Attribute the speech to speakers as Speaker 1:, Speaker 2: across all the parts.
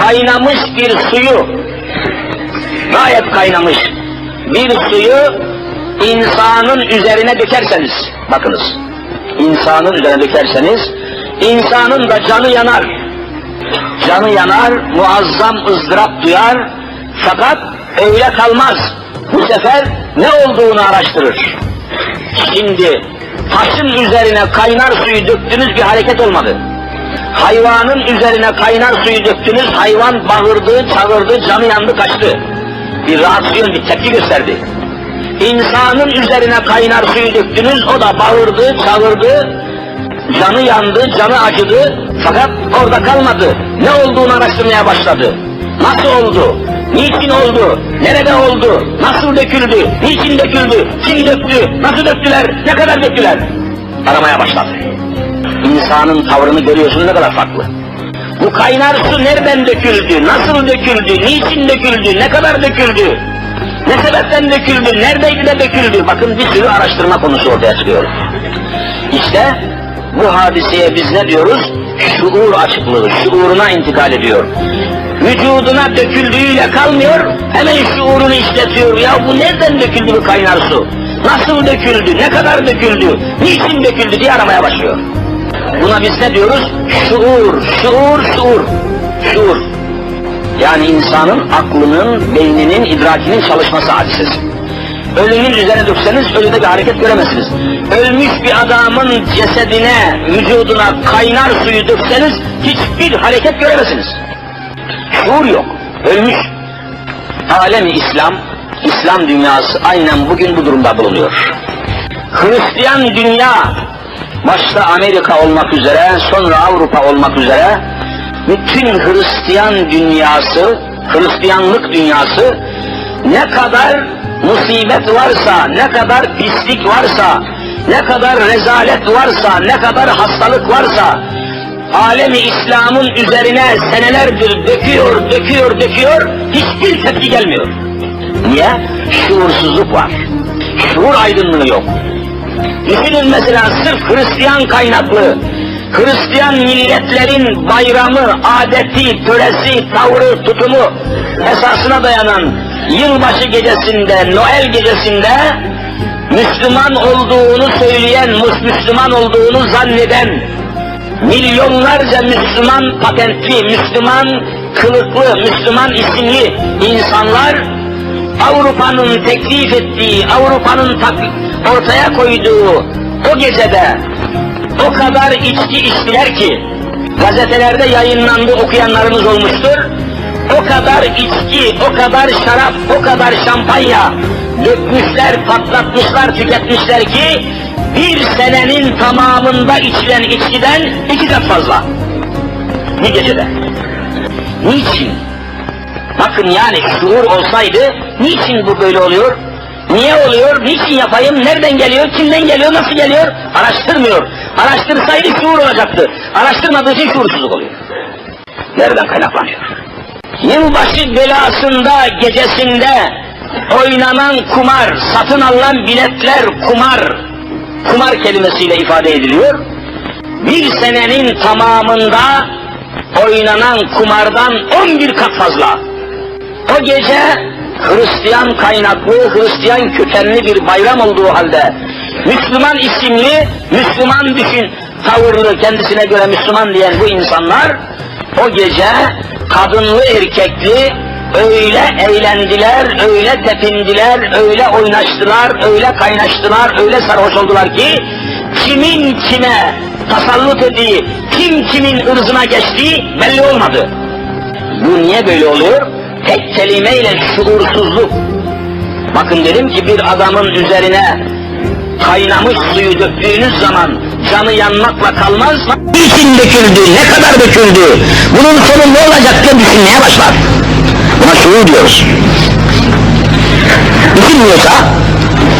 Speaker 1: kaynamış bir suyu, gayet kaynamış bir suyu insanın üzerine dökerseniz, bakınız, insanın üzerine dökerseniz, insanın da canı yanar. Canı yanar, muazzam ızdırap duyar, fakat öyle kalmaz. Bu sefer ne olduğunu araştırır. Şimdi taşın üzerine kaynar suyu döktünüz bir hareket olmadı. Hayvanın üzerine kaynar suyu döktünüz, hayvan bağırdı, çağırdı, canı yandı, kaçtı. Bir reaksiyon, bir tepki gösterdi. İnsanın üzerine kaynar suyu döktünüz, o da bağırdı, çağırdı, canı yandı, canı acıdı, fakat orada kalmadı. Ne olduğunu araştırmaya başladı. Nasıl oldu? Niçin oldu? Nerede oldu? Nasıl döküldü? Niçin döküldü? Kim döktü? Nasıl döktüler? Ne kadar döktüler? Aramaya başladı. İnsanın tavrını görüyorsun ne kadar farklı. Bu kaynar su nereden döküldü? Nasıl döküldü? Niçin döküldü? Ne kadar döküldü? Ne sebepten döküldü? Neredeydi de döküldü? Bakın bir sürü araştırma konusu ortaya çıkıyor. İşte bu hadiseye biz ne diyoruz? Şuur açıklığı, şuuruna intikal ediyor. Vücuduna döküldüğüyle kalmıyor, hemen şuurunu işletiyor. Ya bu nereden döküldü bu kaynar su? Nasıl döküldü, ne kadar döküldü, niçin döküldü diye aramaya başlıyor. Buna biz ne diyoruz? Şuur, şuur, şuur, şuur. Yani insanın aklının, beyninin, idrakinin çalışması hadisesi. Ölünün üzerine dökseniz ölüde bir hareket göremezsiniz. Ölmüş bir adamın cesedine, vücuduna kaynar suyu dökseniz hiçbir hareket göremezsiniz. Şuur yok, ölmüş. Alemi İslam, İslam dünyası aynen bugün bu durumda bulunuyor. Hristiyan dünya, başta Amerika olmak üzere, sonra Avrupa olmak üzere, bütün Hristiyan dünyası, Hristiyanlık dünyası ne kadar musibet varsa, ne kadar pislik varsa, ne kadar rezalet varsa, ne kadar hastalık varsa, alemi İslam'ın üzerine senelerdir döküyor, döküyor, döküyor, hiçbir tepki gelmiyor. Niye? Şuursuzluk var. Şuur aydınlığı yok. Düşünün mesela sırf Hristiyan kaynaklı, Hristiyan milletlerin bayramı, adeti, töresi, tavrı, tutumu esasına dayanan yılbaşı gecesinde, Noel gecesinde Müslüman olduğunu söyleyen, Müslüman olduğunu zanneden milyonlarca Müslüman patentli, Müslüman kılıklı, Müslüman isimli insanlar Avrupa'nın teklif ettiği, Avrupa'nın ortaya koyduğu o gecede o kadar içki içtiler ki gazetelerde yayınlandı okuyanlarınız olmuştur. O kadar içki, o kadar şarap, o kadar şampanya dökmüşler, patlatmışlar, tüketmişler ki bir senenin tamamında içilen içkiden iki kat fazla. Bir gecede. Niçin? Bakın yani şuur olsaydı niçin bu böyle oluyor? Niye oluyor? Niçin yapayım? Nereden geliyor? Kimden geliyor? Nasıl geliyor? Araştırmıyor. Araştırsaydı şuur olacaktı. Araştırmadığı için şuursuzluk oluyor. Nereden kaynaklanıyor? Yılbaşı belasında, gecesinde oynanan kumar, satın alınan biletler kumar, kumar kelimesiyle ifade ediliyor. Bir senenin tamamında oynanan kumardan 11 kat fazla. O gece Hristiyan kaynaklı, Hristiyan kökenli bir bayram olduğu halde Müslüman isimli, Müslüman düşün tavırlı, kendisine göre Müslüman diyen bu insanlar o gece kadınlı erkekli öyle eğlendiler, öyle tepindiler, öyle oynaştılar, öyle kaynaştılar, öyle sarhoş oldular ki kimin kime tasallut ettiği, kim kimin ırzına geçtiği belli olmadı. Bu niye böyle oluyor? Tek kelimeyle şuursuzluk. Bakın dedim ki bir adamın üzerine kaynamış suyu döktüğünüz zaman canı yanmakla kalmaz. Niçin döküldü, ne kadar döküldü, bunun sonu ne olacak diye düşünmeye başlar. Buna şuur diyoruz. Düşünmüyorsa,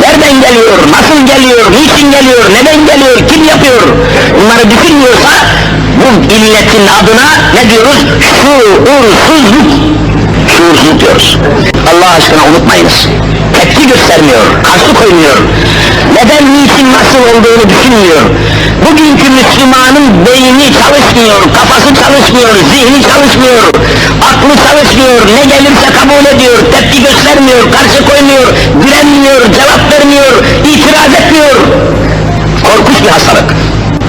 Speaker 1: nereden geliyor, nasıl geliyor, niçin geliyor, neden geliyor, kim yapıyor, bunları düşünmüyorsa, bu illetin adına ne diyoruz? Şuursuzluk. Şuursuzluk diyoruz. Allah aşkına unutmayınız. Tepki göstermiyor, karşı koymuyor. Neden, niçin, nasıl olduğunu düşünmüyor. Bugünkü Müslümanın beyni çalışmıyor, kafası çalışmıyor, zihni çalışmıyor, ne gelirse kabul ediyor, tepki göstermiyor, karşı koymuyor, direnmiyor, cevap vermiyor, itiraz etmiyor. Korkunç bir hastalık.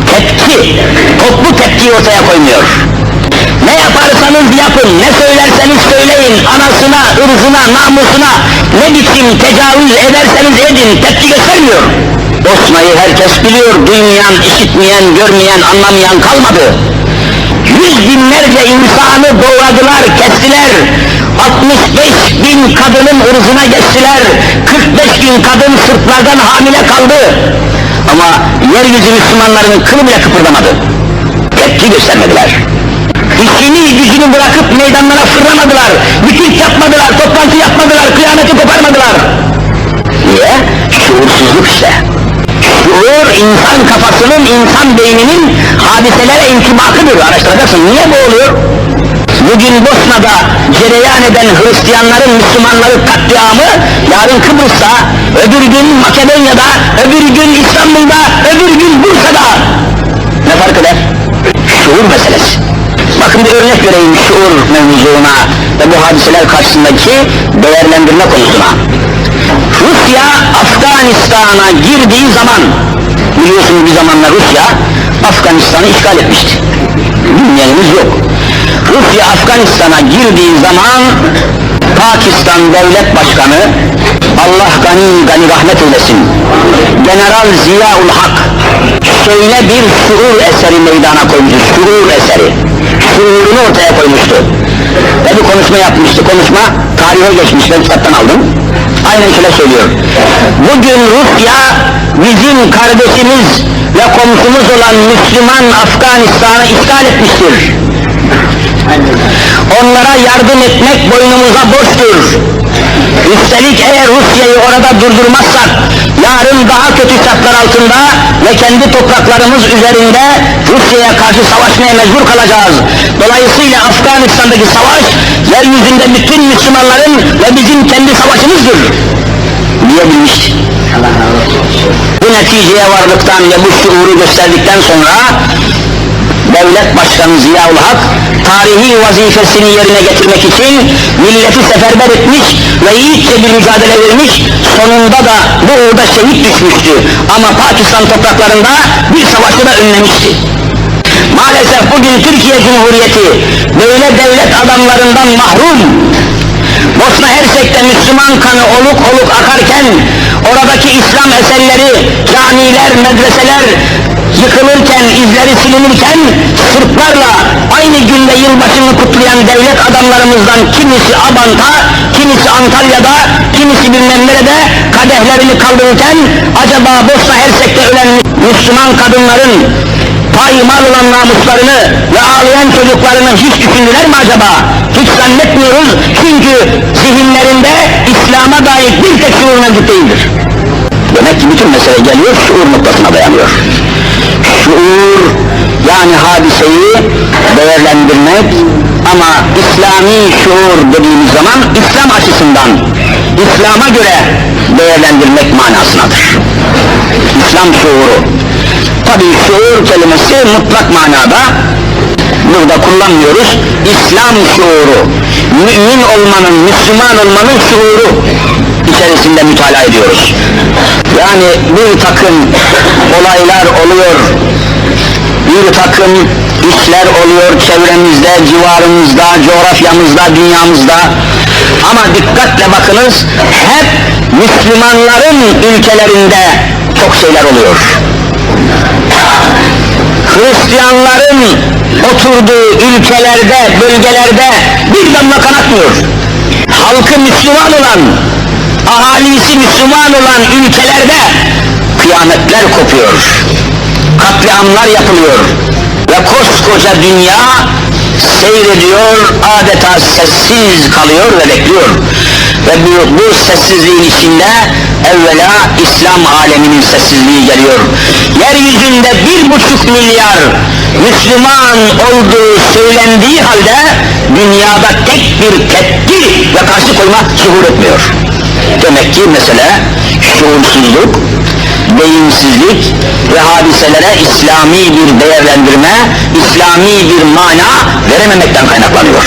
Speaker 1: Tepki, toplu tepki ortaya koymuyor. Ne yaparsanız yapın, ne söylerseniz söyleyin, anasına, ırzına, namusuna, ne biçim tecavüz ederseniz edin, tepki göstermiyor. Bosna'yı herkes biliyor, duymayan, işitmeyen, görmeyen, anlamayan kalmadı. Yüz binlerce insanı doğradılar, kestiler. 65 bin kadının ırzına geçtiler. 45 bin kadın Sırplardan hamile kaldı. Ama yeryüzü Müslümanlarının kılı bile kıpırdamadı. Tepki göstermediler. İşini gücünü bırakıp meydanlara fırlamadılar. Miting yapmadılar, toplantı yapmadılar, kıyameti koparmadılar. Niye? Şuursuzluk işte. Şuur insan kafasının, insan beyninin hadiselere intibakıdır. Araştıracaksın. Niye bu oluyor? Bugün Bosna'da cereyan eden Hristiyanların Müslümanları katliamı yarın Kıbrıs'ta, öbür gün Makedonya'da, öbür gün İstanbul'da, öbür gün Bursa'da. Ne fark eder? Şuur meselesi. Bakın bir örnek vereyim şuur mevzuna ve bu hadiseler karşısındaki değerlendirme konusuna. Rusya Afganistan'a girdiği zaman biliyorsunuz bir zamanlar Rusya Afganistan'ı işgal etmişti. Bilmeyenimiz yok. Rusya Afganistan'a girdiği zaman Pakistan Devlet Başkanı Allah gani gani rahmet eylesin General Ziyaul Hak şöyle bir şuur eseri meydana koymuştu, şuur eseri. Şuurunu ortaya koymuştu. Ve bir konuşma yapmıştı, konuşma tarihe geçmiş, ben kitaptan aldım. Aynen şöyle söylüyor bugün Rusya bizim kardeşimiz ve komşumuz olan Müslüman Afganistan'ı işgal etmiştir onlara yardım etmek boynumuza borçtur. Üstelik eğer Rusya'yı orada durdurmazsak, yarın daha kötü şartlar altında ve kendi topraklarımız üzerinde Rusya'ya karşı savaşmaya mecbur kalacağız. Dolayısıyla Afganistan'daki savaş, yeryüzünde bütün Müslümanların ve bizim kendi savaşımızdır. Diyebilmiş. Bu neticeye vardıktan ve bu şuuru gösterdikten sonra devlet başkanı Ziyaul Hak tarihi vazifesini yerine getirmek için milleti seferber etmiş ve yiğitçe bir mücadele vermiş sonunda da bu uğurda şehit düşmüştü. Ama Pakistan topraklarında bir savaşı da önlemişti. Maalesef bugün Türkiye Cumhuriyeti böyle devlet adamlarından mahrum Bosna Hersek'te Müslüman kanı oluk oluk akarken oradaki İslam eserleri, camiler, medreseler yıkılırken, izleri silinirken Sırplarla aynı günde yılbaşını kutlayan devlet adamlarımızdan kimisi Abant'a, kimisi Antalya'da, kimisi bilmem nerede kadehlerini kaldırırken acaba Bosna Hersek'te ölen Müslüman kadınların paymal olan namuslarını ve ağlayan çocuklarını hiç düşündüler mi acaba? Hiç zannetmiyoruz çünkü zihinlerinde İslam'a dair bir tek şuur mevcut değildir. Demek ki bütün mesele geliyor şuur noktasına dayanıyor. Şuur yani hadiseyi değerlendirmek ama İslami şuur dediğimiz zaman İslam açısından İslam'a göre değerlendirmek manasınadır. İslam şuuru. Tabi şuur kelimesi mutlak manada burada kullanmıyoruz. İslam şuuru, mümin olmanın, Müslüman olmanın şuuru içerisinde mütalaa ediyoruz. Yani bir takım olaylar oluyor, bir takım işler oluyor çevremizde, civarımızda, coğrafyamızda, dünyamızda. Ama dikkatle bakınız, hep Müslümanların ülkelerinde çok şeyler oluyor. Hristiyanların oturduğu ülkelerde, bölgelerde bir damla kan akmıyor. Halkı Müslüman olan, ahalisi Müslüman olan ülkelerde kıyametler kopuyor. Katliamlar yapılıyor. Ve koskoca dünya seyrediyor, adeta sessiz kalıyor ve bekliyor. Ve bu, bu sessizliğin içinde evvela İslam aleminin sessizliği geliyor. Yeryüzünde bir buçuk milyar Müslüman olduğu söylendiği halde dünyada tek bir tepki ve karşı koyma zuhur etmiyor. Demek ki mesele şuursuzluk, beyinsizlik ve hadiselere İslami bir değerlendirme, İslami bir mana verememekten kaynaklanıyor.